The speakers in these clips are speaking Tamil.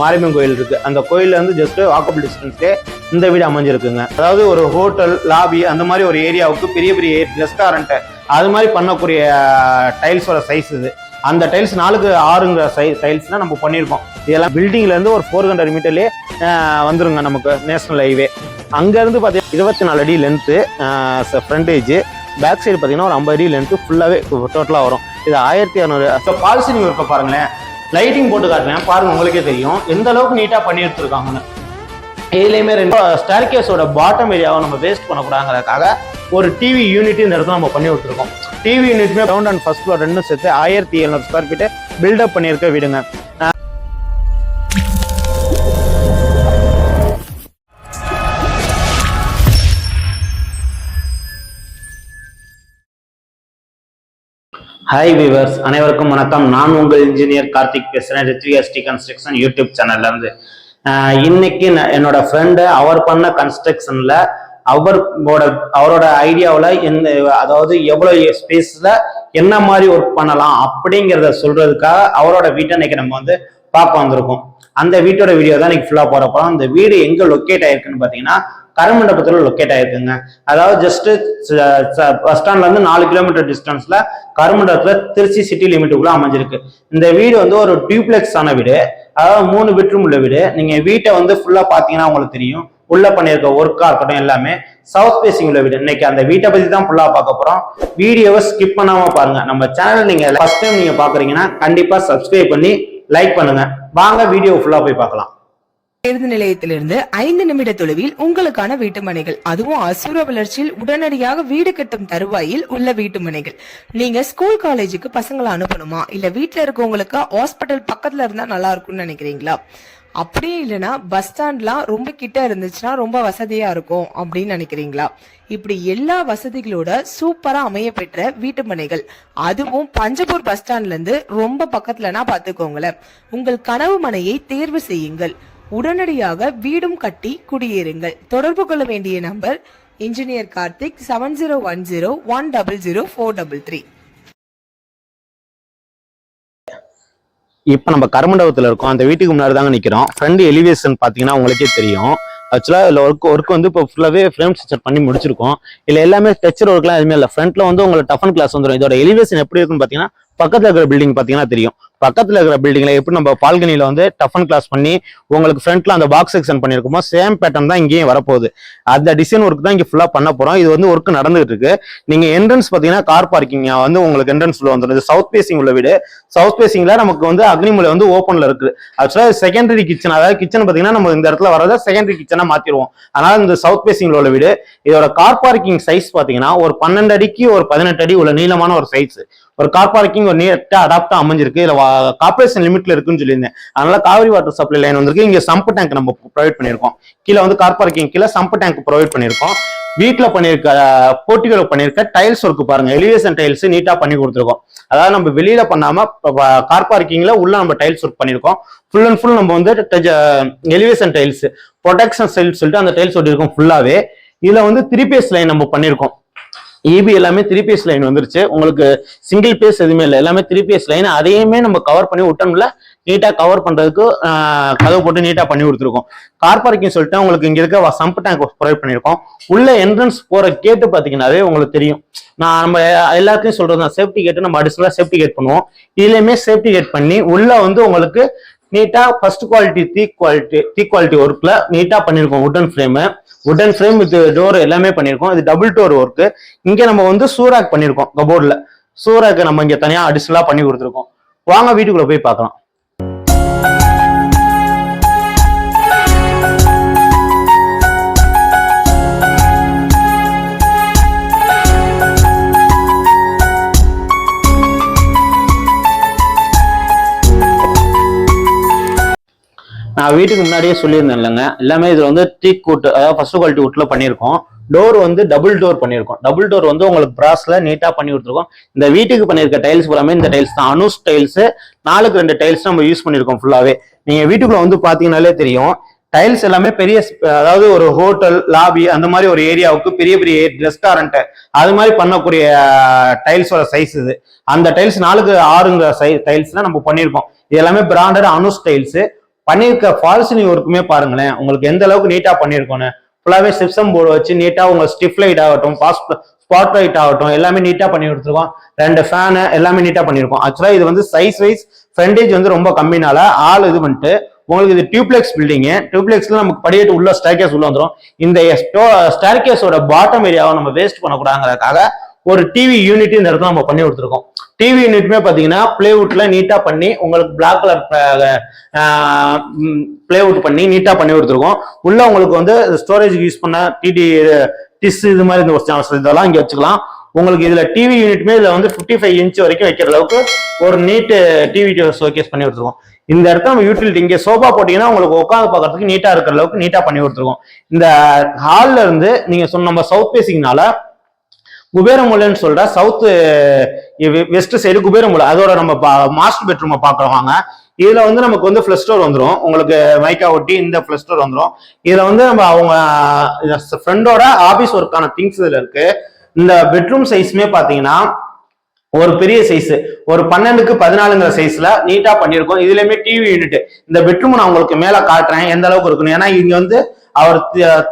மாரியம்மன் கோயில் இருக்கு. அந்த கோயில்ல வந்து ஜஸ்ட் வாக்கபிள் டிஸ்டன்ஸ்லேயே இந்த வீடு அமைஞ்சிருக்குங்க. அதாவது ஒரு ஹோட்டல் லாபி அந்த மாதிரி ஒரு ஏரியாவுக்கு பெரிய பெரிய ரெஸ்டாரண்ட் அது மாதிரி பண்ணக்கூடிய டைல்ஸோட சைஸ் இது. அந்த டைல்ஸ் நாலுக்கு ஆறுங்கிற சை டைல்ஸ்னால் நம்ம பண்ணியிருக்கோம் இதெல்லாம் பில்டிங்லேருந்து ஒரு ஃபோர் ஹண்ட்ரட் மீட்டர்லேயே வந்துருங்க நமக்கு நேஷனல் ஹைவே அங்கேருந்து பார்த்தீங்கன்னா இருபத்தி நாலு அடி லென்த்து ஃப்ரண்டேஜ் பேக் சைடு பார்த்தீங்கன்னா ஒரு ஐம்பது அடி லென்த்து ஃபுல்லாகவே டோட்டலாக வரும். இது ஆயிரத்தி இரநூறு ஸோ பால் நீங்கள் இருக்க பாருங்களேன். லைட்டிங் போட்டு காட்டுறேன். பாருங்க உங்களுக்கே தெரியும். எந்த அளவுக்கு நீட்டாக பண்ணி எடுத்துருக்காங்கன்னு. இதுலேயுமே ரெண்டு ஸ்டேர்கேஸோட பாட்டம் ஏரியாவை நம்ம வேஸ்ட் பண்ணக்கூடாதுங்கிறதுக்காக ஒரு டிவி யூனிட் இந்த இடத்துல நம்ம பண்ணி கொடுத்துருக்கோம். டிவி யூனிட்டுமே கிரவுண்ட் அண்ட் ஃபர்ஸ்ட் ஃப்ளோர் ரெண்டும் சேர்த்து ஆயிரத்தி எழுநூறு ஸ்கொயர் ஃபீட்டு பில்டப் பண்ணியிருக்க வீடுங்க. ஹாய் வீவர்ஸ் அனைவருக்கும் வணக்கம். நான் உங்கள் இன்ஜினியர் கார்த்திக் பேசுறேன். ரித்விஎஸ்டி கன்ஸ்ட்ரக்ஷன் யூடியூப் சேனல்ல இருந்து. இன்னைக்கு நான் என்னோட ஃப்ரெண்டு அவர் பண்ண கன்ஸ்ட்ரக்ஷன்ல அவரோட அவரோட ஐடியாவில் எந்த அதாவது எவ்வளோ ஸ்பேஸில் என்ன மாதிரி ஒர்க் பண்ணலாம் அப்படிங்கிறத சொல்றதுக்காக அவரோட வீட்டை இன்னைக்கு நம்ம வந்து பார்க்க வந்திருக்கோம். அந்த வீட்டோட வீடியோ தான் இன்னைக்கு ஃபுல்லாக போகிறப்போ அந்த வீடு எங்கே லொக்கேட் ஆயிருக்குன்னு பார்த்தீங்கன்னா கருமண்டபத்தில் லொக்கேட் ஆயிருக்குங்க. அதாவது ஜஸ்ட் பஸ் ஸ்டாண்ட்ல இருந்து நாலு கிலோமீட்டர் டிஸ்டன்ஸ்ல கருமண்டபத்துல திருச்சி சிட்டி லிமிட்டுக்குள்ள அமைஞ்சிருக்கு. இந்த வீடு வந்து ஒரு டியூப்ளெக்ஸ் ஆன வீடு. அதாவது மூணு பெட்ரூம் உள்ள வீடு. நீங்க வீட்டை வந்து ஃபுல்லா பாத்தீங்கன்னா உங்களுக்கு தெரியும். உள்ள பண்ணியிருக்க ஒர்க்கா இருக்கட்டும் எல்லாமே. சவுத் பேசிங் உள்ள வீடு. இன்னைக்கு அந்த வீட்டை பத்தி தான் ஃபுல்லா பார்க்க போறோம். வீடியோவை ஸ்கிப் பண்ணாம பாருங்க. நம்ம சேனல் நீங்க ஃபர்ஸ்ட் டைம் நீங்க பாக்குறீங்கன்னா கண்டிப்பா சப்ஸ்கிரைப் பண்ணி லைக் பண்ணுங்க. வாங்க வீடியோ ஃபுல்லா போய் பார்க்கலாம். பேருந்து நிலையத்திலிருந்து ஐந்து நிமிட தொலைவில் உங்களுக்கான வீட்டுமனைகள் அதுவும் அசுர வளர்ச்சியில் உடனடியாக வீடு கட்டும் தருவாயில் உள்ள வீட்டுமனைகள் நீங்க ஸ்கூல் காலேஜுக்கு பசங்களை அனுப்பணுமா? இல்ல வீட்டுல இருக்கவங்களுக்கு ஹாஸ்பிட்டல் பக்கத்துல இருந்தா நல்லா இருக்கும்னு நினைக்கிறீங்களா? அப்படியே இல்லைன்னா பஸ் ஸ்டாண்ட்லாம் ரொம்ப கிட்ட இருந்துச்சுன்னா ரொம்ப வசதியா இருக்கும் அப்படின்னு நினைக்கிறீங்களா? இப்படி எல்லா வசதிகளோட சூப்பரா அமைய பெற்ற வீட்டு மனைகள். அதுவும் பஞ்சப்பூர் பஸ் ஸ்டாண்ட்ல இருந்து ரொம்ப பக்கத்துலனா பாத்துக்கோங்களேன். உங்கள் கனவு மனையை தேர்வு செய்யுங்கள். உடனடியாக வீடும் கட்டி குடியேறுங்கள். தொடர்பு கொள்ள வேண்டிய number engineer Karthik seven zero one zero one double zero four double three இப்போ நம்ம கருமண்டபத்தில் இருக்கோம். அந்த வீட்டுக்கு முன்னாடி தாங்க நிற்கிறோம் ஃப்ரண்ட் எலிவேஷன் பார்த்தீங்கன்னா உங்களுக்கே தெரியும். ஆக்சுவலாக இதில் ஒர்க் ஒர்க் வந்து இப்போ ஃபுல்லாகவே ஃப்ரேம் ஸ்ட்ரக்சர் பண்ணி முடிச்சிருக்கோம். இல்லை எல்லாமே ஸ்ட்ரக்சர் ஒர்க்லாம் எதுவுமே இல்லை. ஃப்ரண்ட்டில் வந்து உங்களுக்கு டஃபன் கிளாஸ் வந்துடும் இதோட எலிவேஷன் எப்படி இருக்குன்னு பார்த்தீங்கன்னா பக்கத்தில் இருக்கிற பில்டிங் பார்த்தீங்கன்னா தெரியும். பக்கத்தில் இருக்கிற பில்டிங்கில் எப்படி நம்ம பால்கனியில் வந்து டஃபன் கிளாஸ் பண்ணி உங்களுக்கு ஃப்ரண்ட்ல அந்த பாக்ஸ் செக்ஷன் பண்ணியிருக்கோமோ சேம் பேட்டர்ன் தான் இங்கேயும் வரப்போகுது. அந்த டிசைன் ஒர்க் தான் இங்கே ஃபுல்லாக பண்ண போகிறோம் இது வந்து ஒர்க் நடந்துகிட்டு இருக்கு. நீங்கள் என்ட்ரன்ஸ் பார்த்தீங்கன்னா கார் பார்க்கிங் வந்து உங்களுக்கு என்ட்ரன்ஸ் உள்ள வந்துடும் இது சவுத் பேசிங் உள்ள வீடு. சவுத் பேசிங்ல நமக்கு வந்து அக்னிமலை வந்து ஓப்பனில் இருக்கு. ஆக்சுவலாக செகண்டரி கிச்சன் அதாவது கிச்சன் பார்த்தீங்கன்னா நம்ம இந்த இடத்துல வரத செகண்டரி கிச்சனாக மாற்றிடுவோம் அதனால இந்த சவுத் பேசிங்ல உள்ள வீடு. இதோட கார் பார்க்கிங் சைஸ் பார்த்தீங்கன்னா ஒரு பன்னெண்டு அடிக்கு ஒரு பதினெட்டு அடி உள்ள நீளமான ஒரு சைஸ் ஒரு கார் பார்க்கிங் ஒரு நீட்டா அடாப்டா அமைஞ்சிருக்கு. இதுல கார்பரேஷன் லிமிட்ல இருக்குன்னு சொல்லியிருந்தேன். அதனால காவிரி வாட்டர் சப்ளை லைன் வந்திருக்கு. இங்க சம்ப் டேங்க் நம்ம ப்ரொவைட் பண்ணியிருக்கோம். கீழே வந்து கார் பார்க்கிங் கீழே சம்ப் டேங்க் ப்ரொவைட் பண்ணியிருக்கோம். வீட்டில் பண்ணியிருக்க போட்டிகளை பண்ணியிருக்க டைல்ஸ் ஒர்க்கு பாருங்க. எலிவேஷன் டைல்ஸ் நீட்டாக பண்ணி கொடுத்துருக்கோம். அதாவது நம்ம வெளியில பண்ணாம கார் பார்க்கிங்ல உள்ள நம்ம டைல்ஸ் ஒர்க் பண்ணியிருக்கோம். ஃபுல் அண்ட் ஃபுல் நம்ம வந்து எலிவேஷன் டைல்ஸ் ப்ரொடக்ஷன் டைல்ஸ் சொல்லிட்டு அந்த டைல்ஸ் ஒட்டியிருக்கோம் ஃபுல்லாவே இதுல வந்து த்ரீ பேஸ் லைன் நம்ம பண்ணியிருக்கோம். ஈபி எல்லாமே த்ரீ பேஸ் லைன் வந்துருச்சு. உங்களுக்கு சிங்கிள் பேஸ் எதுவுமே இல்லை. எல்லாமே த்ரீ பேஸ் லைன் அதையுமே நம்ம கவர் பண்ணி விட்டோம்ல நீட்டா கவர் பண்றதுக்கு கதவு போட்டு நீட்டா பண்ணி கொடுத்துருக்கோம். கார் பார்க்கிங் சொல்லிட்டு உங்களுக்கு இங்க இருக்க சம்ப் டேங்க் ப்ரொவைட் பண்ணியிருக்கோம் உள்ள என்ட்ரன்ஸ் போற கேட்டு பாத்தீங்கன்னாவே உங்களுக்கு தெரியும். நான் நம்ம எல்லாத்தையும் சொல்றது தான். சேஃப்டி கேட்டு நம்ம அடிஷனலா சேஃப்டி கேட் பண்ணுவோம். இதுலயுமே சேஃப்டி கேட் பண்ணி உள்ள வந்து உங்களுக்கு நீட்டா ஃபர்ஸ்ட் குவாலிட்டி தீ குவாலிட்டி தீ குவாலிட்டி ஒர்க்ல நீட்டா பண்ணியிருக்கோம் wooden frame wooden frame with door எல்லாமே பண்ணியிருக்கோம். இது டபுள் டோர் ஒர்க்கு இங்கே நம்ம வந்து சூராக் பண்ணியிருக்கோம் கபோர்டில். சூராக்கு நம்ம இங்க தனியாக அடிஷனலாக பண்ணி கொடுத்துருக்கோம். வாங்க வீட்டுக்குள்ளே போய் பார்க்கலாம். நான் வீட்டுக்கு முன்னாடியே சொல்லியிருந்தேன் இல்லைங்க. எல்லாமே இது வந்து டீக் கூட் அதாவது ஃபர்ஸ்ட் குவாலிட்டி வுட்ல பண்ணியிருக்கோம். டோர் வந்து டபுள் டோர் பண்ணியிருக்கோம். டபுள் டோர் வந்து உங்களுக்கு பிராஸ்ல நீட்டா பண்ணி கொடுத்துருக்கோம். இந்த வீட்டுக்கு பண்ணியிருக்க டைல்ஸ் பூராமே இந்த டைல்ஸ் தான். அனுஸ் டைல்ஸ் நாலுக்கு ரெண்டு டைல்ஸ் நம்ம யூஸ் பண்ணியிருக்கோம் ஃபுல்லாவே நீங்க வீட்டுக்குள்ள வந்து பாத்தீங்கன்னாலே தெரியும். டைல்ஸ் எல்லாமே பெரிய அதாவது ஒரு ஹோட்டல் லாபி அந்த மாதிரி ஒரு ஏரியாவுக்கு பெரிய பெரிய ரெஸ்டாரண்ட் அது மாதிரி பண்ணக்கூடிய டைல்ஸோட சைஸ் இது. அந்த டைல்ஸ் நாலுக்கு ஆறுங்கிற சை டைல்ஸ் தான் நம்ம பண்ணியிருக்கோம். இது எல்லாமே பிராண்டட் அனுஸ் டைல்ஸ் பண்ணியிருக்க ஃபால்ஸ் நீ ஒர்க்குமே பாருங்களேன். உங்களுக்கு எந்த அளவுக்கு நீட்டா பண்ணியிருக்கோன்னு ஃபுல்லாவே சிப்சம் போர்டு வச்சு நீட்டா உங்க ஸ்டிஃப் லைட் ஆகட்டும் ஸ்பாட் லைட் ஆகட்டும் எல்லாமே நீட்டா பண்ணி கொடுத்துருக்கோம். ரெண்டு ஃபேனு எல்லாமே நீட்டா பண்ணியிருக்கோம் ஆக்சுவலா இது வந்து சைஸ் வைஸ் ஃப்ரண்டேஜ் வந்து ரொம்ப கம்மினால ஆள் இது பண்ணிட்டு உங்களுக்கு இது டியூப்ளெக்ஸ் பில்டிங்கு டியூப்ளெக்ஸ்ல நமக்கு படியிட்டு உள்ள ஸ்டேர்கேஸ் உள்ள வந்துடும் இந்த ஸ்டேர்கேஸோட பாட்டம் ஏரியாவை நம்ம வேஸ்ட் பண்ணக்கூடாதுங்கிறதுக்காக ஒரு டிவி யூனிட் இந்த இடத்துல நம்ம பண்ணி கொடுத்துருக்கோம். டிவி யூனிட்டுமே பார்த்தீங்கன்னா பிளேவுட்ல நீட்டா பண்ணி உங்களுக்கு பிளாக் கலர் பிளேவுட் பண்ணி நீட்டா பண்ணி கொடுத்துருக்கோம். உள்ள உங்களுக்கு வந்து ஸ்டோரேஜ் யூஸ் பண்ண டிடி டிஸ் இது மாதிரி இந்த சேனல்ஸ் இதெல்லாம் இங்கே வச்சுக்கலாம். உங்களுக்கு இதுல டிவி யூனிட்மே இதுல வந்து 55 ஃபைவ் இன்ச் வரைக்கும் வைக்கிற அளவுக்கு ஒரு நீட் டிவி ஷோகேஸ் பண்ணி கொடுத்துருக்கோம். இந்த இடத்துல நம்ம யூட்டிலிட்டி இங்கே சோஃபா போட்டீங்கன்னா உங்களுக்கு உட்காந்து பார்க்கறதுக்கு நீட்டா இருக்கிற அளவுக்கு நீட்டா பண்ணி கொடுத்துருக்கோம். இந்த ஹால்ல இருந்து நீங்க சொன்ன நம்ம சவுத் பேசிங்கனால குபேரமுலைன்னு சொல்ற சவுத் வெஸ்ட் சைடு குபேரமுலை. அதோட நம்ம மாஸ்டர் பெட்ரூமை பார்க்கலாம் வாங்க இதுல வந்து நமக்கு வந்து ஃபிளஷ் ஸ்டோர் வந்துடும் உங்களுக்கு மைக்கா ஒட்டி இந்த ஃபிளஷ் ஸ்டோர் வந்துடும் இதுல வந்து நம்ம அவங்க ஃப்ரெண்டோட ஆபீஸ் ஒர்க்கான திங்ஸ் இதுல இருக்கு. இந்த பெட்ரூம் சைஸ்மே பாத்தீங்கன்னா ஒரு பெரிய சைஸ் ஒரு பன்னெண்டுக்கு பதினாலுங்கிற சைஸ்ல நீட்டா பண்ணியிருக்கோம். இதுலயுமே டிவி யூனிட் இந்த பெட்ரூம் நான் உங்களுக்கு மேல காட்டுறேன். எந்த அளவுக்கு இருக்கணும்? ஏன்னா இங்க வந்து அவர்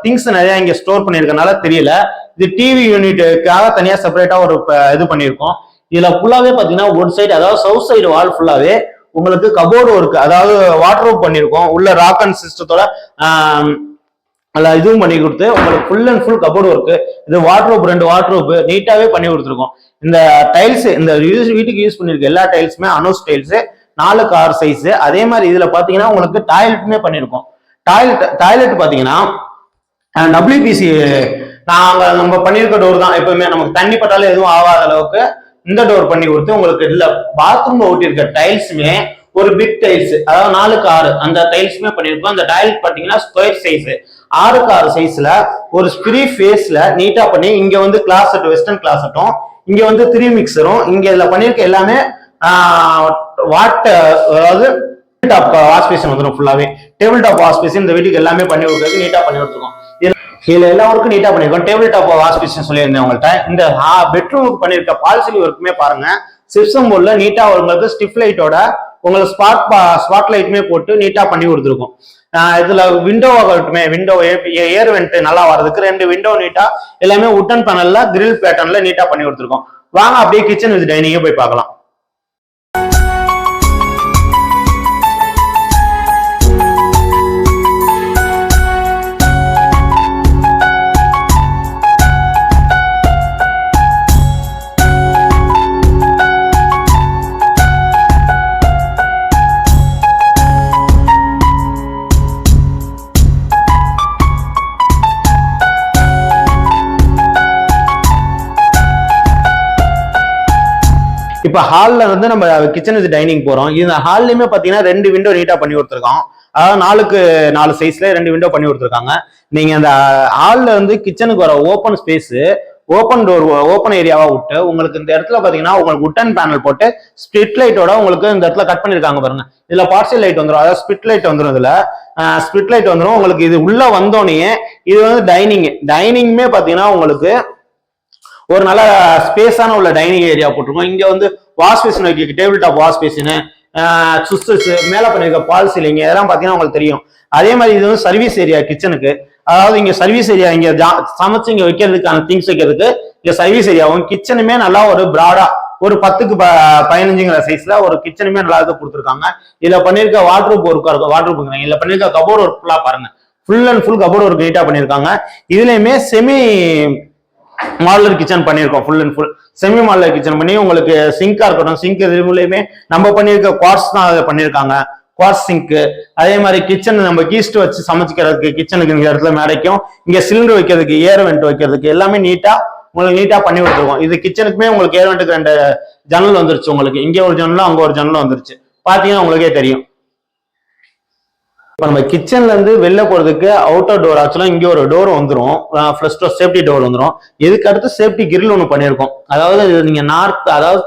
திங்ஸ் நிறைய இங்க ஸ்டோர் பண்ணிருக்கனால தெரியல. இது டிவி யூனிட்டுக்காக தனியா செப்பரேட்டா ஒரு இது பண்ணியிருக்கோம். இதுல ஃபுல்லாவே பாத்தீங்கன்னா ஒரு சைடு அதாவது சவுத் சைடு வால் ஃபுல்லாவே உங்களுக்கு கபோர்டு ஒர்க் அதாவது வாட்ரூப் பண்ணியிருக்கோம். உள்ள ராக் அண்ட் சிஸ்டத்தோட நல்லா இதுவும் பண்ணி கொடுத்து உங்களுக்கு full and full cupboard work இது வாட்ரூப் ரெண்டு வாட்ரோப் நீட்டாவே பண்ணி கொடுத்துருக்கோம். இந்த டைல்ஸ் இந்த யூஸ் வீட்டுக்கு யூஸ் பண்ணிருக்க எல்லா டைல்ஸுமே அனோஸ் டைல்ஸ் நாலு கார் சைஸ் அதே மாதிரி இதுல பாத்தீங்கன்னா உங்களுக்கு டாய்லெட்டுமே பண்ணிருக்கோம் டாய்லெட் டாய்லெட் பாத்தீங்கன்னா டபிள்யூபிசி நாங்க நம்ம பண்ணியிருக்க டோர் தான் எப்பவுமே. நமக்கு தண்ணி பட்டாலும் எதுவும் ஆகாத அளவுக்கு இந்த டோர் பண்ணி கொடுத்து உங்களுக்கு இல்ல பாத்ரூம்ல ஓட்டியிருக்க டைல்ஸுமே ஒரு பிக் டைல்ஸ் அதாவது நாலுக்கு ஆறு அந்த டைல்ஸுமே பண்ணியிருக்கோம். அந்த டைல்ஸ் பார்த்தீங்கன்னா ஸ்கொயர் சைஸ் ஆறுக்கு ஆறு சைஸ்ல ஒரு ஸ்ப்ரீ ஃபேஸ்ல நீட்டா பண்ணி இங்க வந்து கிளாசட் வெஸ்டர்ன் கிளாசட்டும் இங்க வந்து த்ரீ மிக்சரும் இங்க இதுல பண்ணியிருக்க எல்லாமே வாட்டர் அதாவது டாப் வாஷ் பேஷன் வந்துடும் ஃபுல்லாவே டேபிள் டாப் வாஷ் பேஷன் இந்த வீட்டுக்கு எல்லாமே பண்ணி கொடுக்குறது நீட்டா பண்ணி கொடுத்துருக்கோம். இதுல எல்லாருக்கும் எல்லா ஒர்க்கும் நீட்டா பண்ணிருக்கோம் டேபிள் டாப் வாஷ் சொல்லியிருந்தேன் உங்கள்ட்ட இந்த பெட்ரூமுக்கு பண்ணிருக்க பால்சிலி ஒர்க்குமே பாருங்க. சிப்சம் போர்ட்ல நீட்டா உங்களுக்கு ஸ்டிஃப் லைட்டோட உங்களுக்கு ஸ்பாட் ஸ்பாட் லைட்டுமே போட்டு நீட்டா பண்ணி கொடுத்துருக்கோம். இதுல விண்டோ ஆகட்டுமே விண்டோ ஏர் வெண்ட் நல்லா வர்றதுக்கு ரெண்டு விண்டோ நீட்டா எல்லாமே உட்டன் பேனல்ல கிரில் பேட்டர்ன்ல நீட்டா பண்ணி கொடுத்துருக்கோம். வாங்க அப்படியே கிச்சன் வித் டைனிங்கே போய் பார்க்கலாம். இப்போ ஹாலில் இருந்து நம்ம கிச்சன் வித் டைனிங் போகிறோம் இந்த ஹால்லையுமே பார்த்தீங்கன்னா ரெண்டு விண்டோ நீட்டாக பண்ணி கொடுத்துருக்கோம். அதாவது நாலுக்கு நாலு சைஸ்ல ரெண்டு விண்டோ பண்ணி கொடுத்துருக்காங்க. நீங்கள் அந்த ஹாலில் இருந்து கிச்சனுக்கு வர open space open door open ஏரியாவாக விட்டு உங்களுக்கு இந்த இடத்துல பார்த்தீங்கன்னா உங்களுக்கு உட்டன் பேனல் போட்டு ஸ்பிட் லைட்டோட உங்களுக்கு இந்த இடத்துல கட் பண்ணியிருக்காங்க பாருங்க. இதில் பார்சல் லைட் வந்துடும் அதாவது ஸ்பிட் லைட் வந்துடும் இதில். ஸ்பிட் லைட் வந்துடும் உங்களுக்கு இது உள்ளே வந்தோடனே இது வந்து டைனிங் டைனிங்குமே பார்த்தீங்கன்னா உங்களுக்கு ஒரு நல்ல ஸ்பேஸான உள்ள டைனிங் ஏரியா போட்டிருக்கோம். இங்கே வந்து வாஷ் பேசின் வைக்க டேபிள் டாப் வாஷ் பேசின் சுஸ்டர்ஸ் மேலே பண்ணியிருக்க பால் சீலிங் இதெல்லாம் பார்த்தீங்கன்னா உங்களுக்கு தெரியும். அதே மாதிரி இது வந்து சர்வீஸ் ஏரியா கிச்சனுக்கு. அதாவது இங்க சர்வீஸ் ஏரியா இங்க ஜா- சமைச்சு இங்க வைக்கிறதுக்கான திங்ஸ் வைக்கிறதுக்கு இங்க சர்வீஸ் ஏரியாவும் கிச்சனுமே நல்லா ஒரு பிராடா ஒரு பத்துக்கு ப- பதினஞ்சுங்கிற சைஸ்ல ஒரு கிச்சனுமே நல்லா இது கொடுத்துருக்காங்க. இதுல பண்ணிருக்க வாட்ரூப் ஒர்க்கா இருக்கும் வாட்ரூப் இதுல பண்ணிருக்க கபோர்ட் ஒர்க் ஃபுல்லா பாருங்க. Full and full cupboard work நீட்டா பண்ணிருக்காங்க. இதுலயுமே செமி மாடலர் கிச்சன் பண்ணியிருக்கோம் full and full semi modular kitchen பண்ணி உங்களுக்கு சிங்காக இருக்கட்டும் சிங்க் இதுலயுமே நம்ம பண்ணியிருக்க குவார்ட்ஸ் தான் அதை பண்ணியிருக்காங்க. குவார்ட்ஸ் சிங்க் அதே மாதிரி கிச்சன் நம்ம கீஸ்ட் வச்சு சமைச்சிக்கிறதுக்கு கிச்சனுக்கு இந்த இடத்துல மேடைக்கும். இங்கே சிலிண்டர் வைக்கிறதுக்கு ஏர் வெண்ட் வைக்கிறதுக்கு எல்லாமே நீட்டாக உங்களுக்கு நீட்டாக பண்ணி கொடுத்துருக்கோம். இது கிச்சனுக்குமே உங்களுக்கு ஏர் வெண்ட்டுக்கு ரெண்டு ஜன்னல் வந்துருச்சு உங்களுக்கு. இங்கே ஒரு ஜன்னலும் அங்கே ஒரு ஜன்னலும் வந்துருச்சு. பார்த்தீங்கன்னா உங்களுக்கே தெரியும். இப்போ நம்ம கிச்சன்ல இருந்து வெளில போறதுக்கு அவுட்டர் டோர் ஆக்சுவலாக இங்கே ஒரு டோர் வந்துடும் ஃபர்ஸ்ட் சேஃப்டி டோர் வந்துடும் இதுக்கு அடுத்து சேஃப்டி கிரில் ஒன்று பண்ணியிருக்கோம் அதாவது நீங்கள் நீங்க நார்த் அதாவது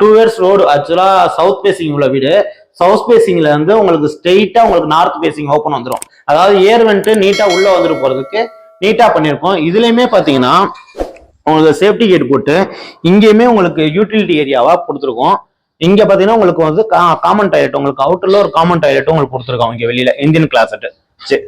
டூ இயர்ஸ் ரோடு ஆக்சுவலாக சவுத் பேசிங் உள்ள வீடு. சவுத் பேசிங்ல இருந்து உங்களுக்கு ஸ்ட்ரெயிட்டா உங்களுக்கு நார்த் பேசிங் ஓப்பன் வந்துரும். அதாவது ஏர் வந்துட்டு நீட்டா உள்ள வந்துட்டு போறதுக்கு நீட்டா பண்ணியிருக்கோம் இதுலயுமே பாத்தீங்கன்னா உங்களுக்கு சேஃப்டி கேட் போட்டு இங்கேயுமே உங்களுக்கு யூட்டிலிட்டி ஏரியாவா கொடுத்துருக்கோம். இங்க பாத்தீங்கன்னா உங்களுக்கு வந்து காமன் டாய்லெட் உங்களுக்கு அவுட்டர்ல ஒரு காமன் டாய்லெட் உங்களுக்கு கொடுத்துருக்காங்க இங்க வெளியில இந்தியன் கிளாசெட் சரி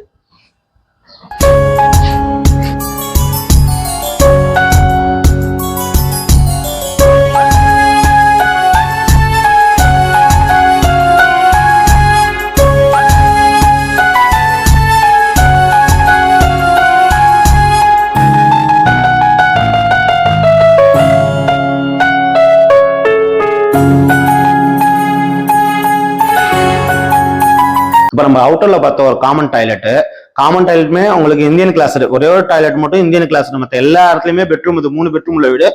நம்ம அவுட்டர்ல பார்த்த ஒரு காமன் டாய்லெட் காமன் டாய்லெட்டுமே உங்களுக்கு இந்தியன் கிளாஸ் ஒரே ஒரு டாய்லெட் மட்டும் இந்தியன் கிளாஸ் மற்ற எல்லா இடத்துலயுமே பெட்ரூம் இது மூணு பெட்ரூம் உள்ள வீடு.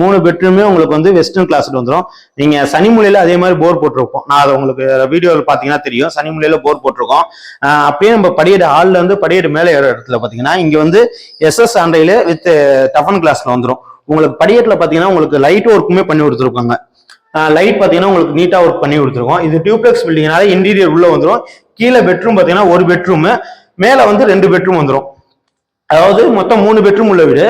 மூணு பெட்ரூமே உங்களுக்கு வந்து வெஸ்டர்ன் கிளாஸ் வந்துடும் நீங்க சனிமொழியில அதே மாதிரி போர் போட்டிருப்போம். நான் அதை உங்களுக்கு வீடியோவில் பார்த்தீங்கன்னா தெரியும். சனிமொழியில போர் போட்டிருக்கோம். அப்படியே நம்ம படியேடு ஹால்ல இருந்து படியேடு மேலே ஏற இடத்துல பார்த்தீங்கன்னா இங்க வந்து எஸ்எஸ் ஆண்டையில வித் டஃபன் கிளாஸ்ல வந்துடும் உங்களுக்கு படியேட்டில் பார்த்தீங்கன்னா உங்களுக்கு லைட் ஒர்க்குமே பண்ணி கொடுத்துருப்பாங்க. லைட் பார்த்தீங்கன்னா உங்களுக்கு நீட்டாக ஒர்க் பண்ணி கொடுத்துருக்கோம். இது டியூப்ளெக்ஸ் பில்டிங்னால இன்டீரியர் உள்ளே வந்துடும் கீழே பெட்ரூம் பார்த்தீங்கன்னா ஒரு பெட்ரூம் மேலே வந்து ரெண்டு பெட்ரூம் வந்துடும் அதாவது மொத்தம் மூணு பெட்ரூம் உள்ள வீடு.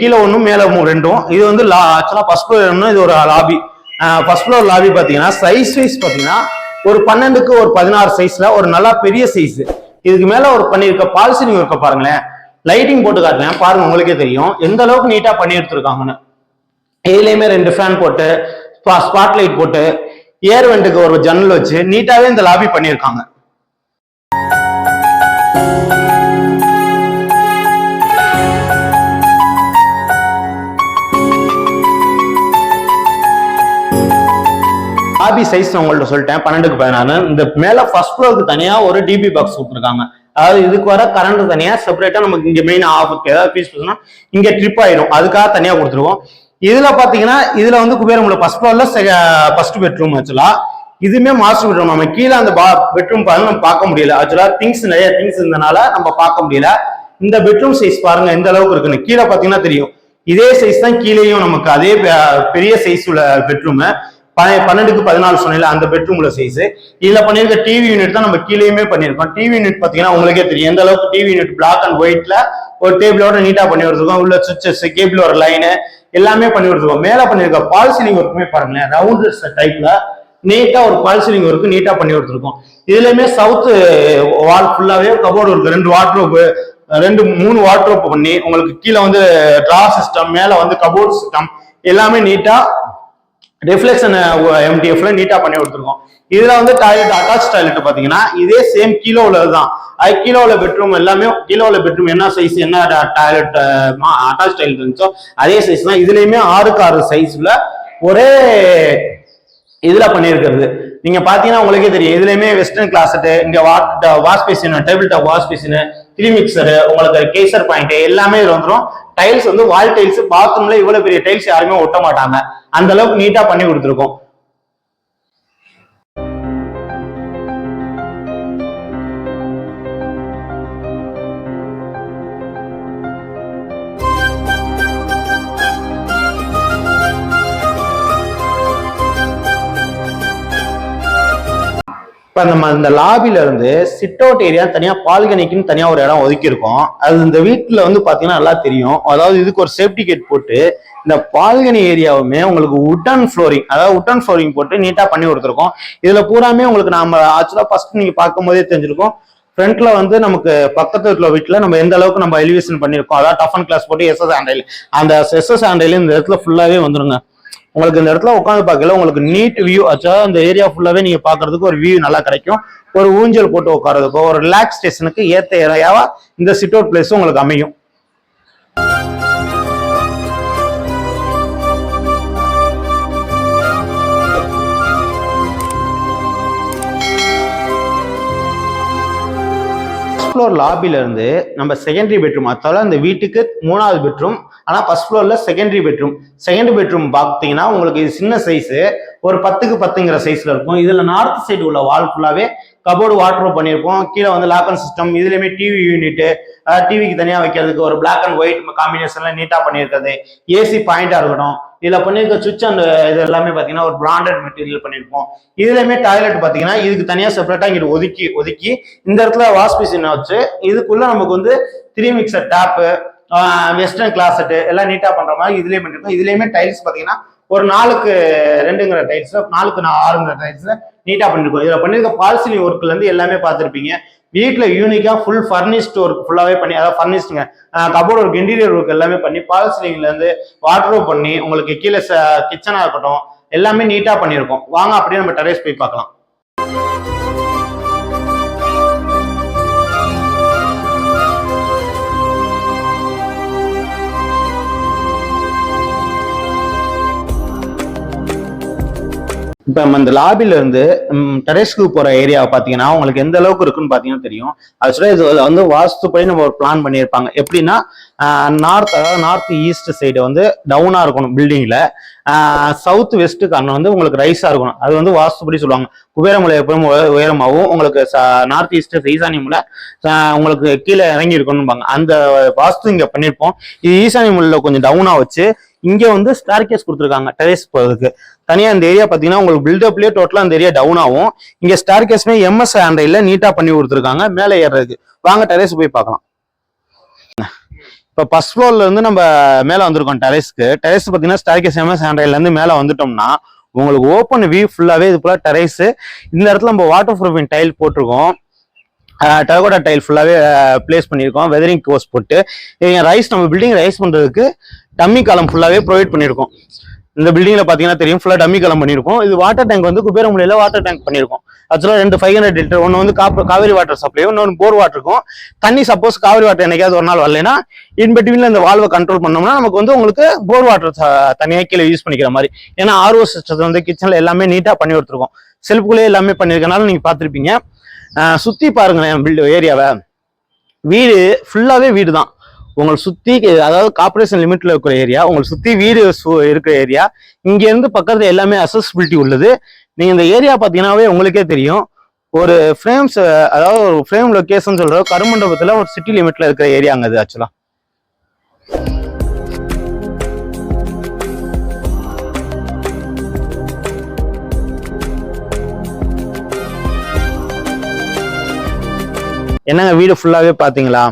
கீழே ஒன்றும் மேலே ரெண்டும். இது வந்து ஆக்சுவலாக ஃபர்ஸ்ட் ஃப்ளோர் ஒன்று இது ஒரு லாபி ஃபர்ஸ்ட் ஃப்ளோர் லாபி பார்த்தீங்கன்னா சைஸ் வைஸ் பார்த்தீங்கன்னா ஒரு பன்னெண்டுக்கு ஒரு பதினாறு சைஸில் ஒரு நல்லா பெரிய சைஸ் இதுக்கு மேலே ஒரு பண்ணியிருக்க பால்சினிங் இருக்க பாருங்களேன். லைட்டிங் போட்டு காட்டுறேன். பாருங்க உங்களுக்கே தெரியும். எந்த அளவுக்கு நீட்டாக பண்ணி எடுத்துருக்காங்கன்னு. இதுலேயுமே ரெண்டு ஃபேன் போட்டு ஸ்பாட் லைட் போட்டு ஏர் வெண்ட்டுக்கு ஒரு ஜன்னல் வச்சு நீட்டாகவே இந்த லாபி பண்ணியிருக்காங்க. லாபி சைஸ் நான் உங்கள்ட்ட சொல்லிட்டேன். பன்னெண்டுக்கு பதினாறு இந்த மேல ஃபர்ஸ்ட் ஃப்ளோருக்கு தனியா ஒரு டிபி பாக்ஸ் கொடுத்துருக்காங்க. அதாவது இதுக்கு வர கரண்ட் தனியா செப்பரேட்டா நமக்கு இங்க மெயின் ஆஃபுக்கு ஏதாவது பீஸ் பேசினா இங்க ட்ரிப் ஆயிடும். அதுக்காக தனியா கொடுத்துருவோம். இதுல பாத்தீங்கன்னா இதுல வந்து குபேரமுல ஃபர்ஸ்ட் ஃப்ளோர்ல ஃபர்ஸ்ட் பெட்ரூம் ஆக்சுவலா இதுவுமே மாஸ்டர் பெட்ரூம் நம்ம கீழே அந்த பெட்ரூம் பாருங்க நம்ம பார்க்க முடியல. ஆக்சுவலா திங்ஸ் நிறைய திங்ஸ் இருந்தனால நம்ம பார்க்க முடியல. இந்த பெட்ரூம் சைஸ் பாருங்க எந்த அளவுக்கு இருக்குன்னு. கீழே பாத்தீங்கன்னா தெரியும். இதே சைஸ் தான் கீழேயும் நமக்கு. அதே பெ- பெரிய சைஸ் உள்ள பெட்ரூமு பன்னெண்டுக்கு பதினாலு சொன்னேன்ல அந்த பெட்ரூம்ல சைஸ் இதுல பண்ணிருக்க டிவி யூனிட் தான் நம்ம கீழேயுமே பண்ணிருக்கோம். டிவி யூனிட் பாத்தீங்கன்னா உங்களுக்கே தெரியும். எந்த அளவுக்கு டிவி யூனிட் பிளாக் அண்ட் ஒயிட்ல ஒரு டேபிளோட நீட்டா பண்ணி கொடுத்துருக்கோம் உள்ள சுவிச்சஸ் கேபிள் ஒரு லைனு எல்லாமே பண்ணி கொடுத்துருக்கோம் மேல பண்ணிருக்க பால் சீலிங் ஒர்க்குமே பாருங்களேன் ரவுண்ட் டைப்ல நீட்டா ஒரு பால் சீலிங் ஒர்க்கு நீட்டா பண்ணி கொடுத்துருக்கோம் இதுலயுமே சவுத் வால் ஃபுல்லாவே கபோர்டு இருக்கு. ரெண்டு வாட்ரோப்பு ரெண்டு மூணு வாட்ரோப் பண்ணி உங்களுக்கு கீழே வந்து ட்ரா சிஸ்டம் மேல வந்து கபோர்ட் சிஸ்டம் எல்லாமே நீட்டா ரிஃப்ளெக்ஷன் எம்டிஎஃப்ல நீட்டா பண்ணி கொடுத்துருக்கோம். இதுல வந்து டாய்லெட் அட்டாச் டாய்லெட் பாத்தீங்கன்னா இதே சேம் கீழே உள்ளதுதான் அது கீழே உள்ள பெட்ரூம் எல்லாமே கீழே உள்ள பெட்ரூம் என்ன சைஸ் என்ன டாய்லெட் அட்டாச் டாய்லெட் இருந்துச்சோ அதே சைஸ் தான். இதுலயுமே ஆறுக்கு ஆறு சைஸ்ல ஒரே இதுல பண்ணியிருக்கிறது. நீங்க பாத்தீங்கன்னா உங்களுக்கே தெரியும். இதுலயுமே வெஸ்டர்ன் கிளாசட் இங்க wash basin table top wash basin three mixer உங்களுக்கு கேசர் பாயிண்ட் எல்லாமே இது வந்துடும் டைல்ஸ் வந்து வால் டைல்ஸ் பாத்ரூம்ல இவ்வளவு பெரிய டைல்ஸ் யாருமே ஒட்ட மாட்டாங்க. அந்த அளவுக்கு நீட்டா பண்ணி கொடுத்துருக்கோம். இப்ப நம்ம இந்த லாபில இருந்து சிட் அவுட் ஏரியா தனியா பால்கனிக்குன்னு தனியா ஒரு இடம் ஒதுக்கி இருக்கோம் அது இந்த வீட்டுல வந்து பாத்தீங்கன்னா நல்லா தெரியும். அதாவது இதுக்கு ஒரு சேஃப்டி கேட் போட்டு இந்த பால்கனி ஏரியாவுமே உங்களுக்கு உட்டன் ஃப்ளோரிங் அதாவது உட்டன் ஃப்ளோரிங் போட்டு நீட்டா பண்ணி கொடுத்துருக்கோம். இதுல பூராமே உங்களுக்கு நாம ஆக்சுவலா ஃபர்ஸ்ட் நீங்க பார்க்கும் போதே தெரிஞ்சிருக்கும் ஃப்ரண்ட்ல வந்து நமக்கு பக்கத்து வீட்டுல வீட்டில் நம்ம எந்த அளவுக்கு நம்ம எலிவேஷன் பண்ணிருக்கோம் அதாவது டஃப் அண்ட் கிளாஸ் போட்டு எஸ்எஸ் ஆண்டையில் அந்த எஸ்எஸ் ஆண்டையில இந்த இடத்துல ஃபுல்லாவே வந்துருங்க. உங்களுக்கு இந்த இடத்துல உட்காந்து பார்க்கல. உங்களுக்கு நீட் வியூ ஆச்சா இந்த ஏரியா ஃபுல்லாவே நீங்க பாக்குறதுக்கு ஒரு வியூ நல்லா கிடைக்கும். ஒரு ஊஞ்சல் போட்டு உட்காரதுக்கோ ஒரு ரிலாக்ஸ் ஸ்டேஷனுக்கு ஏத்த ஏரியாவா இந்த சிட் அவுட் பிளேஸ் உங்களுக்கு அமையும். ஃப்ளோர் லாபில நம்ம செகண்டரி பெட்ரூம் அதாவது அந்த வீட்டுக்கு மூணாவது பெட்ரூம் ஆனால் ஃபஸ்ட் ஃப்ளோரில் செகண்டரி பெட்ரூம் செகண்டரி பெட்ரூம் பார்த்தீங்கன்னா உங்களுக்கு இது சின்ன சைஸு ஒரு பத்துக்கு பத்துங்கிற சைஸில் இருக்கும். இதில் நார்த் சைடு உள்ள வால் ஃபுல்லாகவே கபோர்டு வாட்டர் பண்ணியிருப்போம். கீழே வந்து லாக்கன் சிஸ்டம் இதுலேயுமே டிவி யூனிட்டு டிவிக்கு தனியாக வைக்கிறதுக்கு ஒரு பிளாக் அண்ட் ஒயிட் காம்பினேஷன்ல நீட்டாக பண்ணியிருக்கிறது. ஏசி பாயிண்டாக இருக்கட்டும் இதில் பண்ணியிருக்க சுவிட்ச் அண்ட் இது எல்லாமே பார்த்தீங்கன்னா ஒரு பிராண்டட் மெட்டீரியல் பண்ணியிருப்போம். இதுலேயுமே டாய்லெட் பார்த்தீங்கன்னா இதுக்கு தனியாக செப்பரேட்டாக இங்கிட்டு ஒதுக்கி ஒதுக்கி இந்த இடத்துல வாஷ் மிஷின் வச்சு இதுக்குள்ளே நமக்கு வந்து three mixer tap western closet எல்லாம் நீட்டாக பண்ணுற மாதிரி இதுலேயே பண்ணியிருக்கோம். இதுலேயுமே டைல்ஸ் பார்த்தீங்கன்னா ஒரு நாளுக்கு ரெண்டுங்கிற டைல்ஸில் நாலுக்கு நான் ஆறுங்கிற டைல்ஸில் நீட்டாக பண்ணியிருக்கோம். இதில் பண்ணியிருக்க பால்சினி ஒர்க்லேருந்து எல்லாமே பார்த்துருப்பீங்க வீட்டில் யூனிக்காக ஃபுல் ஃபர்னிஷ்டு ஒர்க் ஃபுல்லாகவே பண்ணி அதாவது ஃபர்னிஷ்டுங்க கபோர்ட் ஒர்க் இன்டீரியர் ஒர்க் எல்லாமே பண்ணி பால்சிலிங்ல இருந்து வாட்ரோப் பண்ணி உங்களுக்கு கீழே கிச்சனாக இருக்கட்டும் எல்லாமே நீட்டாக பண்ணியிருக்கோம். வாங்க அப்படியே நம்ம டெரேஸ் போய் பார்க்கலாம். இப்போ நம்ம இந்த லாபில இருந்து போகிற போற பார்த்தீங்கன்னா பாத்தீங்கன்னா உங்களுக்கு எந்த அளவுக்கு இருக்குன்னு பாத்தீங்கன்னா தெரியும். ஆக்சுவலா இது வந்து வாஸ்துப்படி நம்ம ஒரு பிளான் பண்ணியிருப்பாங்க. எப்படின்னா நார்த் அதாவது நார்த் ஈஸ்ட் சைடு வந்து டவுனா இருக்கணும் பில்டிங்ல சவுத் வெஸ்ட்டு காரணம் வந்து உங்களுக்கு ரைஸா இருக்கணும். அது வந்து வாஸ்துப்படி சொல்லுவாங்க. குபேரமலை எப்பவும் உயரமாகவும் உங்களுக்கு நார்த் ஈஸ்ட் ஈசானி மூலை உங்களுக்கு கீழே இறங்கி இருக்கணும்பாங்க அந்த வாஸ்து இங்க பண்ணியிருப்போம் இது ஈசானி மூலையில் கொஞ்சம் டவுனா வச்சு இங்க வந்து ஸ்டார் கேஸ் கொடுத்துருக்காங்க. டெரேஸ் போறதுக்கு. தனியா இந்த ஏரியா பாத்தீங்கன்னா உங்களுக்கு பில்டப்லயே டோட்டலா அந்த ஏரியா டவுன் ஆகும். இங்க ஸ்டார் கேஸ்மே எம்எஸ் ஆண்ட்ராய்டில் நீட்டா பண்ணி கொடுத்துருக்காங்க. மேலே ஏறுறதுக்கு. வாங்க டெரேஸ் போய் பார்க்கலாம். இப்போ ஃபர்ஸ்ட் ஃப்ளோர்ல இருந்து நம்ம மேலே வந்திருக்கோம் டெரேஸ்க்கு டெரேஸ் பார்த்தீங்கன்னா ஸ்டார் கேஸ் எம்எஸ் ஆண்ட்ராய்ட்ல இருந்து மேலே வந்துட்டோம்னா உங்களுக்கு ஓப்பன் வியூ ஃபுல்லாவே இது போல டெரேஸ் இந்த இடத்துல நம்ம வாட்டர் ப்ரூஃபிங் டைல் போட்டிருக்கோம் டெரகோட்டா டைல் ஃபுல்லாவே பிளேஸ் பண்ணியிருக்கோம். வெதரிங் கோர்ஸ் போட்டு. ரைஸ் நம்ம பில்டிங் ரைஸ் பண்றதுக்கு டம்மி காலம் ஃபுல்லாகவே ப்ரொவைட் பண்ணியிருக்கோம் இந்த பில்டிங்கில் பார்த்தீங்கன்னா தெரியும் ஃபுல்லாக டம்மி காலம் பண்ணியிருக்கோம் இது வாட்டர் டேங்க் வந்து குபேரமுலையில் வாட்டர் டேங்க் பண்ணியிருக்கோம் ஆக்சுவலாக ரெண்டு ஃபைவ் ஹண்ட்ரட் லிட்டர் ஒன்று வந்து காப்பு காவேரி வாட்டர் சப்ளை இன்னொன்று போர் வாட்டர் இருக்கும். தண்ணி சப்போஸ் காவேரி வாட்டர் என்னைக்காவது ஒரு நாள் வரலைன்னா இன் இந்த வால்வை கண்ட்ரோல் பண்ணோம்னா நமக்கு வந்து உங்களுக்கு போர் வாட்டர் தனியாக கீழே யூஸ் பண்ணிக்கிற மாதிரி. ஏன்னா ஆர்ஓ சிஸ்டத்தில் வந்து கிச்சனில் எல்லாமே நீட்டாக பண்ணி கொடுத்துருக்கோம். செல்ஃபுக்குள்ளே எல்லாமே பண்ணியிருக்கனால நீங்கள் பார்த்துருப்பீங்க. சுற்றி பாருங்களேன் பில்டு ஏரியாவை வீடு ஃபுல்லாகவே வீடு தான் உங்களை சுத்தி அதாவது கார்பரேஷன் லிமிட்ல இருக்கிற ஏரியா உங்களை சுத்தி வீடு இருக்கிற ஏரியா இங்க இருந்து பக்கத்துல எல்லாமே அசஸ்பிலிட்டி உள்ளது. நீங்க இந்த ஏரியா பாத்தீங்கன்னாவே உங்களுக்கே தெரியும். ஒரு ஃப்ரேம்ஸ் அதாவது ஒரு ஃப்ரேம் லொக்கேஷன் சொல்ற கருமண்டபத்துல ஒரு சிட்டி லிமிட்ல இருக்கிற ஏரியாங்க அது ஆக்சுவலா என்னங்க வீடு ஃபுல்லாவே பாத்தீங்களா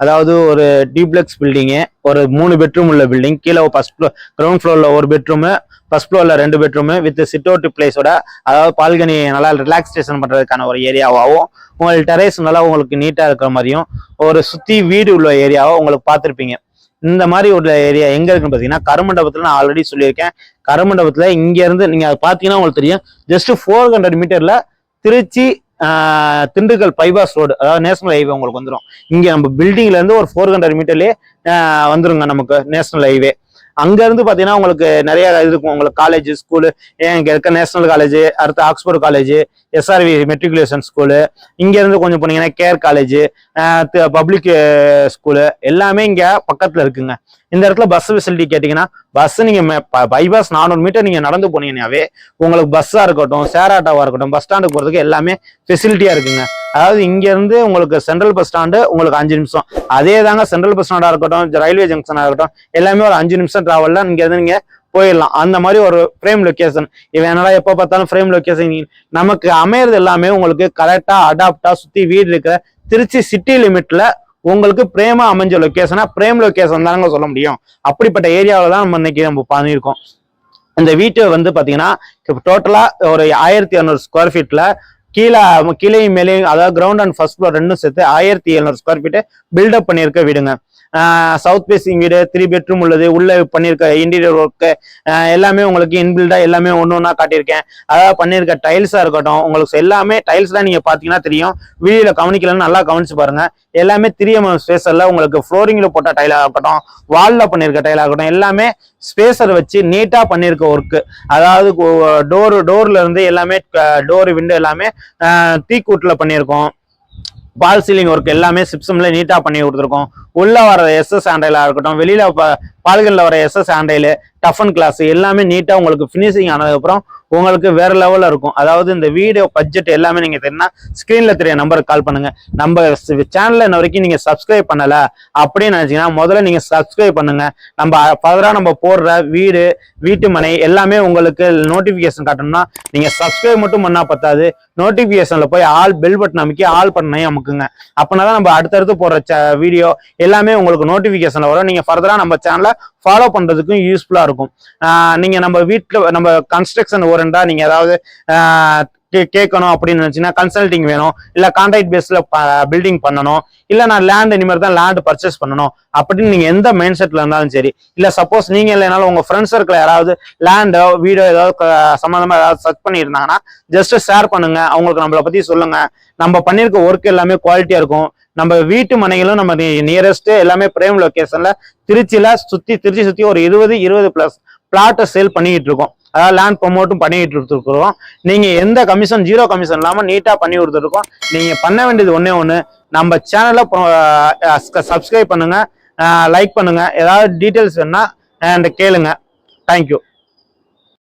அதாவது ஒரு டியூப்ளெக்ஸ் பில்டிங்கு ஒரு மூணு பெட்ரூம் உள்ள பில்டிங் கீழே ஃபஸ்ட் ஃப்ளோர் கிரவுண்ட் ஃப்ளோரில் ஒரு பெட்ரூமு ஃபஸ்ட் ஃப்ளோரில் ரெண்டு பெட்ரூமு வித் சிட் அவுட் பிளேஸோட அதாவது பால்கனி நல்லா ரிலாக்ஸேஷன் பண்ணுறதுக்கான ஒரு ஏரியாவாகவும் உங்களுக்கு டெரேஸ் நல்லா உங்களுக்கு நீட்டாக இருக்கிற மாதிரியும் ஒரு சுற்றி வீடு உள்ள ஏரியாவும் உங்களுக்கு பார்த்துருப்பீங்க. இந்த மாதிரி ஒரு ஏரியா எங்கே இருக்குன்னு பார்த்தீங்கன்னா கருமண்டபத்தில் நான் ஆல்ரெடி சொல்லியிருக்கேன். கருமண்டபத்தில் இங்கேருந்து நீங்கள் அதை பார்த்தீங்கன்னா உங்களுக்கு தெரியும். ஜஸ்ட் ஃபோர் ஹண்ட்ரட் மீட்டரில் திருச்சி திண்டுக்கல் பைபாஸ் ரோடு அதாவது நேஷனல் ஹைவே உங்களுக்கு வந்துடும் இங்கே நம்ம பில்டிங்லேருந்து ஒரு ஃபோர் ஹண்ட்ரட் மீட்டர்லேயே வந்துருங்க நமக்கு நேஷனல் ஹைவே அங்க இருந்து பாத்தீங்கன்னா உங்களுக்கு நிறைய இது இருக்கும். உங்களுக்கு காலேஜ் ஸ்கூலு ஏன் இங்க இருக்க நேஷனல் காலேஜ் அடுத்து Oxford college SRV matriculation school இங்க இருந்து கொஞ்சம் போனீங்கன்னா கேர் காலேஜ் பப்ளிக் ஸ்கூலு எல்லாமே இங்க பக்கத்துல இருக்குங்க. இந்த இடத்துல பஸ் ஃபெசிலிட்டி கேட்டீங்கன்னா பஸ் நீங்க பைபாஸ் நானூறு மீட்டர் நீங்க நடந்து போனீங்கன்னாவே உங்களுக்கு பஸ்ஸா இருக்கட்டும் சேர் ஆட்டோவாக இருக்கட்டும் பஸ் ஸ்டாண்டுக்கு போறதுக்கு எல்லாமே ஃபெசிலிட்டியா இருக்குங்க. அதாவது இங்க இருந்து உங்களுக்கு சென்ட்ரல் பஸ் ஸ்டாண்டு உங்களுக்கு அஞ்சு நிமிஷம். அதே தாங்க சென்ட்ரல் பஸ் ஸ்டாண்டா இருக்கட்டும் ரயில்வே ஜங்ஷனா இருக்கட்டும் எல்லாமே ஒரு அஞ்சு நிமிஷம் டிராவல்ல இங்க நீங்க போயிடலாம். அந்த மாதிரி ஒரு ஃப்ரேம் லொக்கேஷன் இவன் என்னடா எப்போ பார்த்தாலும் ஃப்ரேம் லொக்கேஷன் நமக்கு அமையிறது எல்லாமே உங்களுக்கு கரெக்டாக அடாப்டாக சுற்றி வீடு இருக்கிற திருச்சி சிட்டி லிமிட்ல உங்களுக்கு பிரேமா அமைஞ்ச லொக்கேஷனா பிரேம் லொக்கேஷன் தானங்க சொல்ல முடியும். அப்படிப்பட்ட ஏரியாவில் தான் நம்ம இன்னைக்கு நம்ம பண்ணியிருக்கோம். இந்த வீட்டு வந்து பார்த்தீங்கன்னா டோட்டலாக ஒரு ஆயிரத்தி இரநூறு ஸ்கொயர் ஃபீட்டில் கீழே கீழே மேலேயும் அதாவது கிரவுண்ட் அண்ட் ஃபர்ஸ்ட் ஃப்ளோர் ரெண்டும் சேர்த்து ஆயிரத்தி எழுநூறு ஸ்கொயர் ஃபீட் பில்டப் பண்ணியிருக்க வீடுங்க. சவுத் பேசிங் வீடு த்ரீ பெட்ரூம் உள்ளது உள்ளே பண்ணியிருக்க இன்டீரியர் ஒர்க்கு எல்லாமே உங்களுக்கு இன்பில்டாக எல்லாமே ஒன்று ஒன்றா காட்டியிருக்கேன். அதாவது பண்ணியிருக்க டைல்ஸாக இருக்கட்டும் உங்களுக்கு எல்லாமே டைல்ஸ் தான் நீங்கள் பார்த்தீங்கன்னா தெரியும். வீடியோவில் கவனிக்கலன்னு நல்லா கவனிச்சு பாருங்கள் எல்லாமே த்ரீ எம்எம் ஸ்பேஸர்ல உங்களுக்கு ஃப்ளோரிங்கில் போட்ட டைலாக இருக்கட்டும் வால்ல பண்ணியிருக்க டைலாக இருக்கட்டும் எல்லாமே ஸ்பேசர் வச்சு நீட்டாக பண்ணியிருக்க ஒர்க்கு அதாவது டோர் டோர்ல இருந்து எல்லாமே டோர் விண்டோ எல்லாமே தீக்கூட்டில் பண்ணியிருக்கோம். பால் சீலிங் ஒர்க் எல்லாமே சிப்சம்ல நீட்டா பண்ணி கொடுத்துருக்கோம். உள்ள வர எஸ்எஸ் ஆண்டைலா இருக்கட்டும் வெளியில ப- வர எஸ்எஸ் ஆண்டைலு டஃபன் கிளாஸ் எல்லாமே நீட்டா உங்களுக்கு ஃபினிஷிங் ஆனதுக்கப்புறம் உங்களுக்கு வேற லெவலில் இருக்கும். அதாவது இந்த வீடியோ பட்ஜெட் எல்லாமே நீங்க தெரியும்னா ஸ்கிரீன்ல தெரிய நம்பருக்கு கால் பண்ணுங்க. நம்ம சேனல்ல இன்ன வரைக்கும் நீங்க சப்ஸ்கிரைப் பண்ணல அப்படின்னு நினைச்சீங்கன்னா முதல்ல நீங்க சப்ஸ்கிரைப் பண்ணுங்க. நம்ம ஃபர்தரா நம்ம போடுற வீடு வீட்டு மனை எல்லாமே உங்களுக்கு நோட்டிபிகேஷன் காட்டணும்னா நீங்க சப்ஸ்கிரைப் மட்டும் பண்ணா பத்தாது. நோட்டிபிகேஷன்ல போய் ஆல் பெல் பட்டன் அமைக்கி ஆல் பட்டனையும் அமுக்குங்க. அப்படின்னா தான் நம்ம அடுத்தடுத்து போடுற வீடியோ எல்லாமே உங்களுக்கு நோட்டிபிகேஷன்ல வரும். நீங்க ஃபர்தரா நம்ம சேனலை ஃபாலோ பண்ணுறதுக்கும் யூஸ்ஃபுல்லாக இருக்கும். நீங்கள் நம்ம வீட்டில் நம்ம கன்ஸ்ட்ரக்ஷன் ஓரண்டா நீங்கள் ஏதாவது கே- கேட்கணும் அப்படின்னு நினச்சின்னா கன்சல்டிங் வேணும். இல்லை கான்ட்ராக்ட் பேஸில் பில்டிங் பண்ணணும். இல்லை நான் லேண்ட் இனிமேல் தான் லேண்ட் பர்ச்சேஸ் பண்ணணும். அப்படின்னு நீங்கள் எந்த மைண்ட் செட்டில் இருந்தாலும் சரி. இல்லை சப்போஸ் நீங்கள் இல்லைனாலும் உங்கள் ஃப்ரெண்ட்ஸ் சர்க்கிள் யாராவது லேண்டோ வீடோ ஏதாவது சம்மந்தமாக ஏதாவது சர்ச் பண்ணியிருந்தாங்கன்னா ஜஸ்ட்டு ஷேர் பண்ணுங்கள் அவங்களுக்கு நம்மளை பற்றி சொல்லுங்கள் நம்ம பண்ணியிருக்க ஒர்க் எல்லாமே குவாலிட்டியாக இருக்கும். நம்ம வீட்டு மனைகளும் நம்ம நியரஸ்ட் எல்லாமே பிரேம் லொக்கேஷன்ல திருச்சியில சுத்தி திருச்சி சுத்தி ஒரு இருபது இருபது பிளஸ் பிளாட்டை சேல் பண்ணிக்கிட்டு இருக்கோம். அதாவது லேண்ட் ப்ரொமோட்டும் பண்ணிக்கிட்டு இருக்கிறோம். நீங்க எந்த கமிஷன் ஜீரோ கமிஷன் இல்லாம நீட்டா பண்ணி கொடுத்துருக்கோம். நீங்க பண்ண வேண்டியது ஒண்ணே ஒன்று நம்ம சேனலை சப்ஸ்கிரைப் பண்ணுங்க. லைக் பண்ணுங்க. ஏதாவது டீட்டெயில்ஸ் வேணா கேளுங்க. தேங்க்யூ